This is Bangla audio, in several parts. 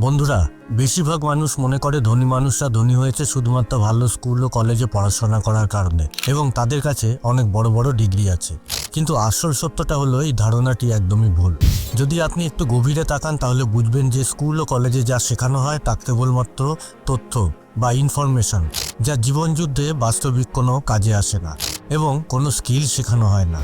বন্ধুরা, বেশিরভাগ মানুষ মনে করে ধনী মানুষরা ধনী হয়েছে শুধুমাত্র ভালো স্কুল ও কলেজে পড়াশোনা করার কারণে এবং তাদের কাছে অনেক বড় বড় ডিগ্রি আছে। কিন্তু আসল সত্যটা হলো, এই ধারণাটি একদমই ভুল। যদি আপনি একটু গভীরে তাকান, তাহলে বুঝবেন যে স্কুল ও কলেজে যা শেখানো হয়, তা কেবলমাত্র তথ্য বা ইনফরমেশন যা জীবনযুদ্ধে বাস্তবিক কোনো কাজে আসে না। এবং কোনো স্কিল শেখানো হয় না।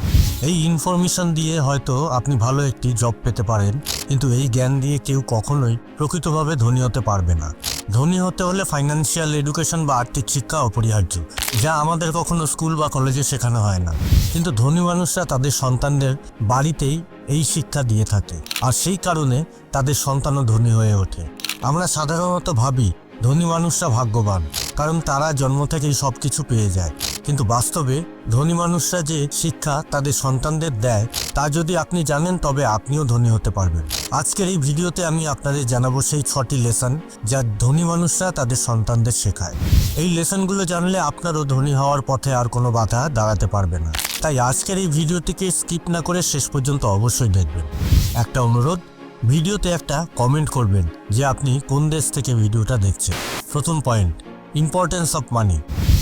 এই ইনফরমেশন দিয়ে হয়তো আপনি ভালো একটি জব পেতে পারেন, কিন্তু এই জ্ঞান দিয়ে কেউ কখনোই প্রকৃতভাবে ধনী হতে পারবে না। ধনী হতে হলে ফাইন্যান্সিয়াল এডুকেশন বা আর্থিক শিক্ষা অপরিহার্য, যা আমাদের কখনো স্কুল বা কলেজে শেখানো হয় না। কিন্তু ধনী মানুষরা তাদের সন্তানদের বাড়িতেই এই শিক্ষা দিয়ে থাকে, আর সেই কারণে তাদের সন্তানও ধনী হয়ে ওঠে। আমরা সাধারণত ভাবি ধনী মানুষরা ভাগ্যবান, কারণ তারা জন্ম থেকেই সব কিছু পেয়ে যায়। কিন্তু বাস্তবে ধনী মানুষরা যে শিক্ষা তাদের সন্তানদের দেয়, তা যদি আপনি জানেন, তবে আপনিও ধনী হতে পারবেন। আজকের এই ভিডিওতে আমি আপনাদের জানাব সেই ছটি লেসন যা ধনী মানুষরা তাদের সন্তানদের শেখায়। এই লেসনগুলো জানলে আপনারও ধনী হওয়ার পথে আর কোনো বাধা দাঁড়াতে পারবে না। তাই আজকের এই ভিডিওটিকে স্কিপ না করে শেষ পর্যন্ত অবশ্যই দেখবেন। একটা অনুরোধ ভিডিওতে একটা কমেন্ট করবেন যে আপনি কোন দেশ থেকে ভিডিওটা দেখছেন। প্রথম পয়েন্ট ইম্পর্টেন্স অফ মানি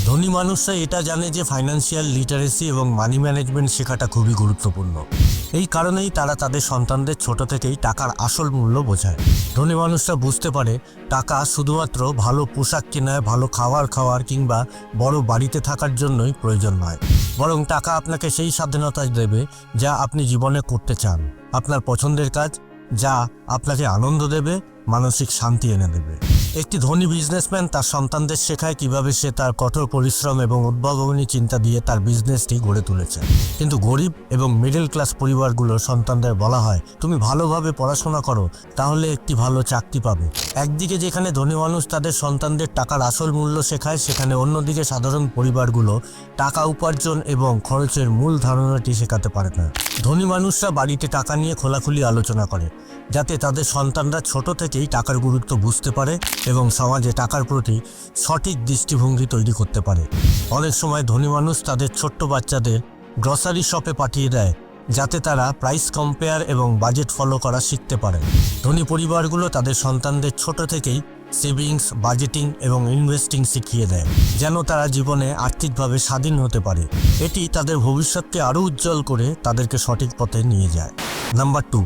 ধনী মানুষরা এটা জানে যে ফাইন্যান্সিয়াল লিটারেসি এবং মানি ম্যানেজমেন্ট শেখাটা খুবই গুরুত্বপূর্ণ। এই কারণেই তারা তাদের সন্তানদের ছোট থেকেই টাকার আসল মূল্য বোঝায়। ধনী মানুষরা বুঝতে পারে টাকা শুধুমাত্র ভালো পোশাক কেনায়, ভালো খাবার খাওয়ার কিংবা বড় বাড়িতে থাকার জন্যই প্রয়োজন নয়। বরং টাকা আপনাকে সেই স্বাধীনতা দেবে যা আপনি জীবনে করতে চান। আপনার পছন্দের কাজ যা আপনাকে আনন্দ দেবে মানসিক শান্তি এনে দেবে। একটি ধনী বিজনেসম্যান তার সন্তানদের শেখায় কীভাবে সে তার কঠোর পরিশ্রম এবং উদ্ভাবনী চিন্তা দিয়ে তার বিজনেসটি গড়ে তুলেছে। কিন্তু গরিব এবং মিডল ক্লাস পরিবারগুলোর সন্তানদের বলা হয়, তুমি ভালোভাবে পড়াশোনা করো, তাহলে একটি ভালো চাকরি পাবে। একদিকে যেখানে ধনী মানুষ তাদের সন্তানদের টাকার আসল মূল্য শেখায়, সেখানে অন্যদিকে সাধারণ পরিবারগুলো টাকা উপার্জন এবং খরচের মূল ধারণাটি শেখাতে পারে না। ধনী মানুষরা বাড়িতে টাকা নিয়ে খোলাখুলি আলোচনা করে, যাতে তাদের সন্তানরা ছোট থেকেই টাকার গুরুত্ব বুঝতে পারে এবং সমাজে টাকার প্রতি সঠিক দৃষ্টিভঙ্গি তৈরি করতে পারে। অনেক সময় ধনী মানুষ তাদের ছোট্ট বাচ্চাদের গ্রসারি শপে পাঠিয়ে দেয়, যাতে তারা প্রাইস কম্পেয়ার এবং বাজেট ফলো করা শিখতে পারে। ধনী পরিবারগুলো তাদের সন্তানদের ছোট থেকেই সেভিংস বাজেটিং এবং ইনভেস্টিং শিখিয়ে দেয়, যেন তারা জীবনে আর্থিকভাবে স্বাধীন হতে পারে। এটি তাদের ভবিষ্যৎকে আরও উজ্জ্বল করে তাদেরকে সঠিক পথে নিয়ে যায়। Number two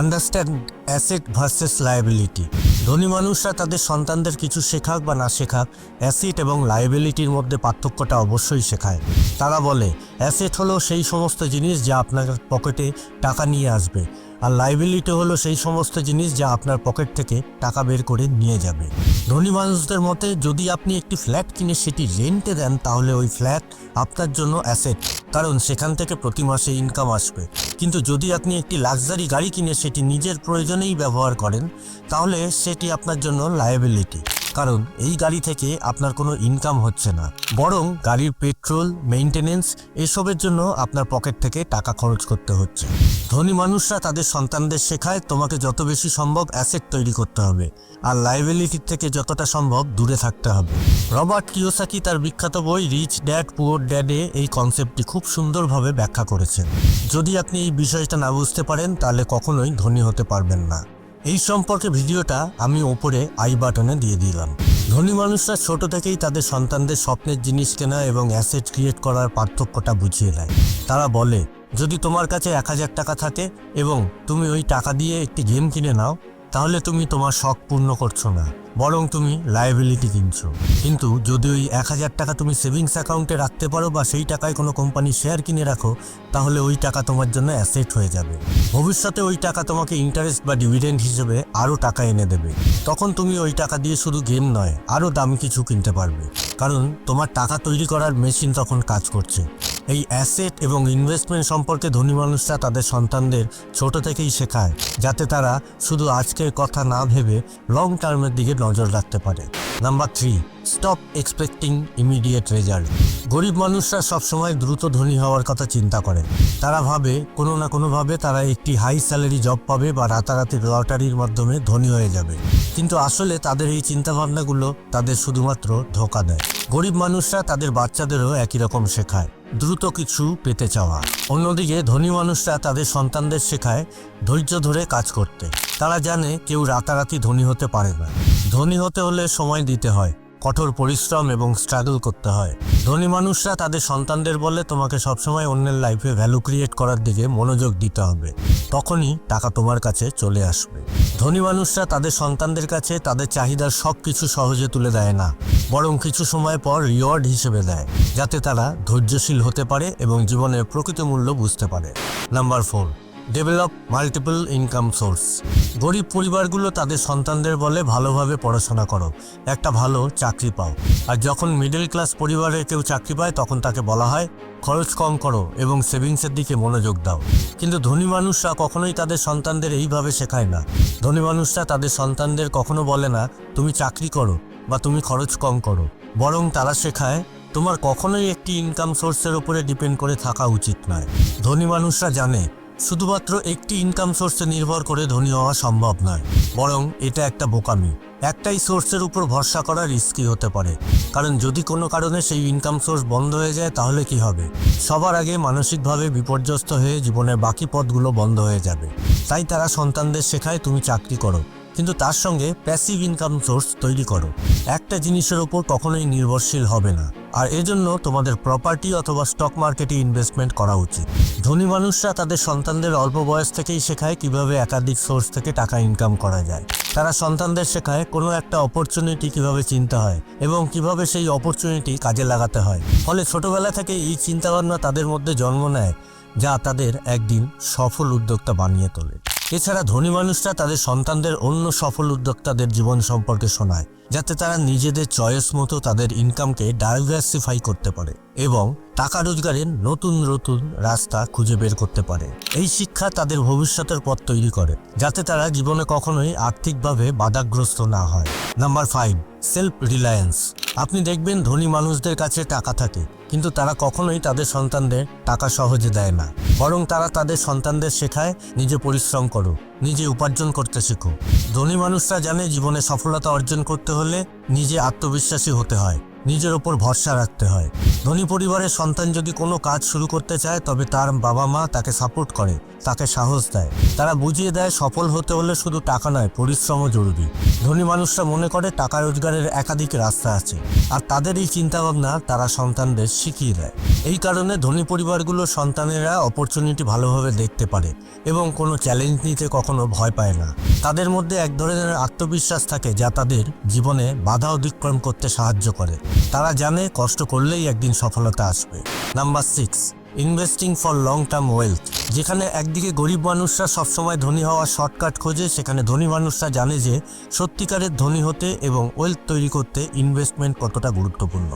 understand asset versus liability ধনী মানুষরা তাদের সন্তানদের কিছু শেখাক বা না শেখাক অ্যাসেট এবং লাইবিলিটির মধ্যে পার্থক্যটা অবশ্যই শেখায়। তারা বলে অ্যাসেট হলো সেই সমস্ত জিনিস যা আপনার পকেটে টাকা নিয়ে আসবে। আর লাইবিলিটি হলো সেই সমস্ত জিনিস যা আপনার পকেট থেকে টাকা বের করে নিয়ে যাবে। ধনী মানুষদের মতে যদি আপনি একটি ফ্ল্যাট কিনে সেটি রেন্টে দেন, তাহলে ওই ফ্ল্যাট আপনার জন্য অ্যাসেট কারণ সেখান থেকে প্রতি মাসে ইনকাম আসবে। কিন্তু যদি আপনি একটি লাক্সারি গাড়ি কিনে সেটি নিজের প্রয়োজনেই ব্যবহার করেন, তাহলে সেটি আপনার জন্য লায়াবিলিটি কারণ এই গাড়ি থেকে আপনার কোনো ইনকাম হচ্ছে না। বরং গাড়ির পেট্রোল মেইনটেনেন্স এসবের জন্য আপনার পকেট থেকে টাকা খরচ করতে হচ্ছে। ধনী মানুষরা তাদের সন্তানদের শেখায় তোমাকে যত বেশি সম্ভব অ্যাসেট তৈরি করতে হবে আর লাইবিলিটির থেকে যতটা সম্ভব দূরে থাকতে হবে। রবার্ট কিওসাকি তার বিখ্যাত বই রিচ ড্যাড, পুয়ার ড্যাডে এই কনসেপ্টটি খুব সুন্দরভাবে ব্যাখ্যা করেছেন। যদি আপনি এই বিষয়টা না বুঝতে পারেন, তাহলে কখনোই ধনী হতে পারবেন না। এই সম্পর্কে ভিডিওটা আমি ওপরে আই বাটনে দিয়ে দিলাম। ধনী মানুষরা ছোট থেকেই তাদের সন্তানদের স্বপ্নের জিনিস কেনা এবং অ্যাসেট ক্রিয়েট করার পার্থক্যটা বুঝিয়ে নেয়। তারা বলে, যদি তোমার কাছে এক হাজার টাকা থাকে এবং তুমি ওই টাকা দিয়ে একটি গেম কিনে নাও তাহলে তুমি তোমার শখ পূর্ণ করছ না, বরং তুমি লায়াবিলিটি কিনছো। কিন্তু যদি ওই এক হাজার টাকা তুমি সেভিংস অ্যাকাউন্টে রাখতে পারো বা সেই টাকায় কোনো কোম্পানি শেয়ার কিনে রাখো, তাহলে ওই টাকা তোমার জন্য অ্যাসেট হয়ে যাবে। ভবিষ্যতে ওই টাকা তোমাকে ইন্টারেস্ট বা ডিভিডেন্ড হিসেবে আরও টাকা এনে দেবে। তখন তুমি ওই টাকা দিয়ে শুধু গেম নয়, আরও দামি কিছু কিনতে পারবে। কারণ তোমার টাকা তৈরি করার মেশিন তখন কাজ করছে। এই অ্যাসেট এবং ইনভেস্টমেন্ট সম্পর্কে ধনী মানুষরা তাদের সন্তানদের ছোট থেকেই শেখায়, যাতে তারা শুধু আজকের কথা না ভেবে লং টার্মের দিকে নজর রাখতে পারে। Number three stop expecting immediate result গরিব মানুষরা সবসময় দ্রুত ধনী হওয়ার কথা চিন্তা করে। তারা ভাবে কোনো না কোনোভাবে তারা একটি হাই স্যালারি জব পাবে বা রাতারাতি লটারির মাধ্যমে ধনী হয়ে যাবে। কিন্তু আসলে তাদের এই চিন্তাভাবনাগুলো তাদের শুধুমাত্র ধোকা দেয়। গরিব মানুষরা তাদের বাচ্চাদেরও একই রকম শেখায়। দ্রুত কিছু পেতে চাওয়া। অন্যদিকে ধনী মানুষরা তাদের সন্তানদের শেখায় ধৈর্য ধরে কাজ করতে। তারা জানে কেউ রাতারাতি ধনী হতে পারে না। ধনী হতে হলে সময় দিতে হয়। কঠোর পরিশ্রম এবং স্ট্রাগল করতে হয়। ধনী মানুষরা তাদের সন্তানদের বলে, তোমাকে সবসময় অন্যের লাইফে ভ্যালু ক্রিয়েট করার দিকে মনোযোগ দিতে হবে। তখনই টাকা তোমার কাছে চলে আসবে। ধনী মানুষরা তাদের সন্তানদের কাছে তাদের চাহিদার সব কিছু সহজে তুলে দেয় না, বরং কিছু সময় পর রিওয়ার্ড হিসেবে দেয়, যাতে তারা ধৈর্যশীল হতে পারে এবং জীবনের প্রকৃত মূল্য বুঝতে পারে। Number four develop multiple income source গরিব পরিবারগুলো তাদের সন্তানদের বলে ভালোভাবে পড়াশোনা করো। একটা ভালো চাকরি পাও। আর যখন মিডল ক্লাস পরিবারে কেউ চাকরি পায়, তখন তাকে বলা হয়, খরচ কম করো এবং সেভিংসের দিকে মনোযোগ দাও। কিন্তু ধনী মানুষরা কখনোই তাদের সন্তানদের এইভাবে শেখায় না। ধনী মানুষরা তাদের সন্তানদের কখনো বলে না, তুমি চাকরি করো বা তুমি খরচ কম করো। বরং তারা শেখায়, তোমার কখনোই একটি ইনকাম সোর্সের উপরে ডিপেন্ড করে থাকা উচিত নয়। ধনী মানুষরা জানে শুধুমাত্র একটি ইনকাম সোর্সে নির্ভর করে ধনী হওয়া সম্ভব নয়, বরং এটা একটা বোকামি। একটাই সোর্সের উপর ভরসা করা রিস্কি হতে পারে। কারণ যদি কোনো কারণে সেই ইনকাম সোর্স বন্ধ হয়ে যায়, তাহলে কি হবে? সবার আগে মানসিকভাবে বিপর্যস্ত হয়ে জীবনের বাকি পথগুলো বন্ধ হয়ে যাবে। তাই তারা সন্তানদের শেখায়, তুমি চাকরি করো। কিন্তু তার সঙ্গে প্যাসিভ ইনকাম সোর্স তৈরি করো। একটা জিনিসের ওপর কখনোই নির্ভরশীল হবে না। আর এজন্য তোমাদের প্রপার্টি অথবা স্টক মার্কেটে ইনভেস্টমেন্ট করা উচিত। ধনী মানুষরা তাদের সন্তানদের অল্প বয়স থেকেই শেখায় কীভাবে একাধিক সোর্স থেকে টাকা ইনকাম করা যায়। তারা সন্তানদের শেখায় কোনো একটা অপরচুনিটি কীভাবে চিনতে হয় এবং কীভাবে সেই অপরচুনিটি কাজে লাগাতে হয়। ফলে ছোটবেলা থেকে এই চিন্তাভাবনা তাদের মধ্যে জন্ম নেয়, যা তাদের একদিন সফল উদ্যোক্তা বানিয়ে তোলে। এছাড়া ধনী মানুষরা তাদের সন্তানদের অন্য সফল উদ্যোক্তাদের জীবন সম্পর্কে শোনায়, যাতে তারা নিজেদের চয়েস মতো তাদের ইনকামকে ডাইভার্সিফাই করতে পারে। এবং টাকা রোজগারের নতুন নতুন রাস্তা খুঁজে বের করতে পারে। এই শিক্ষা তাদের ভবিষ্যতের পথ তৈরি করে, যাতে তারা জীবনে কখনোই আর্থিকভাবে বাধাগ্রস্ত না হয়। নাম্বার ফাইভ সেলফ রিলায়েন্স আপনি দেখবেন ধনী মানুষদের কাছে টাকা থাকে, কিন্তু তারা কখনোই তাদের সন্তানদের টাকা সহজে দেয় না। বরং তারা তাদের সন্তানদের শেখায়, নিজে পরিশ্রম করো, নিজে উপার্জন করতে শেখো। ধনী মানুষরা জানে জীবনে সফলতা অর্জন করতে হলে নিজে আত্মবিশ্বাসী হতে হয়। নিজের ওপর ভরসা রাখতে হয়। ধনী পরিবারের সন্তান যদি কোনো কাজ শুরু করতে চায়, তবে তার বাবা মা তাকে সাপোর্ট করে, তাকে সাহস দেয়। তারা বুঝিয়ে দেয়, সফল হতে হলে শুধু টাকা নয়, পরিশ্রমও জরুরি। ধনী মানুষরা মনে করে টাকা রোজগারের একাধিক রাস্তা আছে, আর তাদের এই চিন্তাভাবনা তারা সন্তানদের শিখিয়ে দেয়। এই কারণে ধনী পরিবারগুলোর সন্তানেরা অপরচুনিটি ভালোভাবে দেখতে পারে এবং কোনো চ্যালেঞ্জ নিতে কখনো ভয় পায় না। তাদের মধ্যে এক ধরনের আত্মবিশ্বাস থাকে, যা তাদের জীবনে বাধা অতিক্রম করতে সাহায্য করে। তারা জানে কষ্ট করলেই একদিন সফলতা আসবে। Number six investing for long term wealth যেখানে একদিকে গরিব মানুষরা সবসময় ধনী হওয়ার শর্টকাট খোঁজে, সেখানে ধনী মানুষরা জানে যে সত্যিকারের ধনী হতে এবং ওয়েলথ তৈরি করতে ইনভেস্টমেন্ট কতটা গুরুত্বপূর্ণ।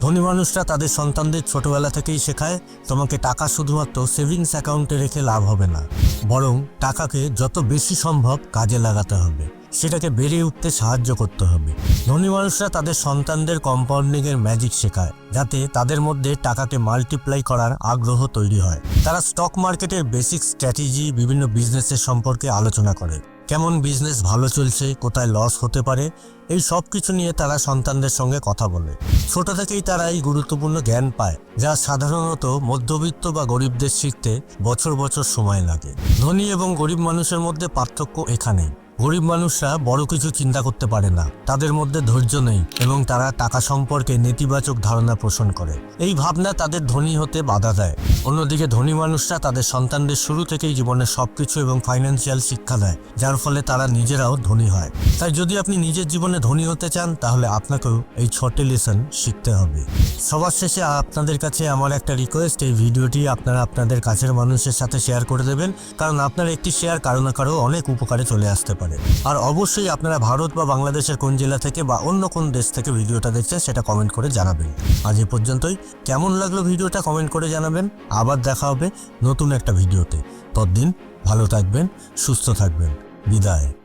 ধনী মানুষরা তাদের সন্তানদের ছোটবেলা থেকেই শেখায়, তোমাকে টাকা শুধুমাত্র সেভিংস অ্যাকাউন্টে রেখে লাভ হবে না। বরং টাকাকে যত বেশি সম্ভব কাজে লাগাতে হবে। সেটাকে বেড়ে উঠতে সাহায্য করতে হবে। ধনী মানুষরা তাদের সন্তানদের কম্পাউন্ডিং এর ম্যাজিক শেখায়, যাতে তাদের মধ্যে টাকাকে মাল্টিপ্লাই করার আগ্রহ তৈরি হয়। তারা স্টক মার্কেটের বেসিক স্ট্র্যাটেজি বিভিন্ন বিজনেসের সম্পর্কে আলোচনা করে। কেমন বিজনেস ভালো চলছে, কোথায় লস হতে পারে, এই সব কিছু নিয়ে তারা সন্তানদের সঙ্গে কথা বলে। ছোট থেকেই তারা এই গুরুত্বপূর্ণ জ্ঞান পায়, যা সাধারণত মধ্যবিত্ত বা গরিবদের শিখতে বছর বছর সময় লাগে। ধনী এবং গরিব মানুষের মধ্যে পার্থক্য এখানেই। গরিব মানুষরা বড় কিছু চিন্তা করতে পারে না। তাদের মধ্যে ধৈর্য নেই এবং তারা টাকা সম্পর্কে নেতিবাচক ধারণা পোষণ করে। এই ভাবনা তাদের ধনী হতে বাধা দেয়। অন্যদিকে ধনী মানুষরা তাদের সন্তানদের শুরু থেকেই জীবনের সবকিছু এবং ফাইন্যান্সিয়াল শিক্ষা দেয়, যার ফলে তারা নিজেরাও ধনী হয়। তাই যদি আপনি নিজের জীবনে ধনী হতে চান, তাহলে আপনাকেও এই ছোট লেসন শিখতে হবে। সবার শেষে আপনাদের কাছে আমার একটা রিকোয়েস্ট এই ভিডিওটি আপনারা আপনাদের কাছের মানুষের সাথে শেয়ার করে দেবেন, কারণ আপনার একটি শেয়ার কারও না কারও অনেক উপকারে চলে আসতে পারে। আর অবশ্যই আপনারা ভারত বা বাংলাদেশের কোন জেলা থেকে বা অন্য কোন দেশ থেকে ভিডিওটা দেখছেন সেটা কমেন্ট করে জানাবেন। আজ এ পর্যন্তই। কেমন লাগল ভিডিওটা কমেন্ট করে জানাবেন। আবার দেখা হবে নতুন একটা ভিডিওতে। ততদিন ভালো থাকবেন, সুস্থ থাকবেন। বিদায়।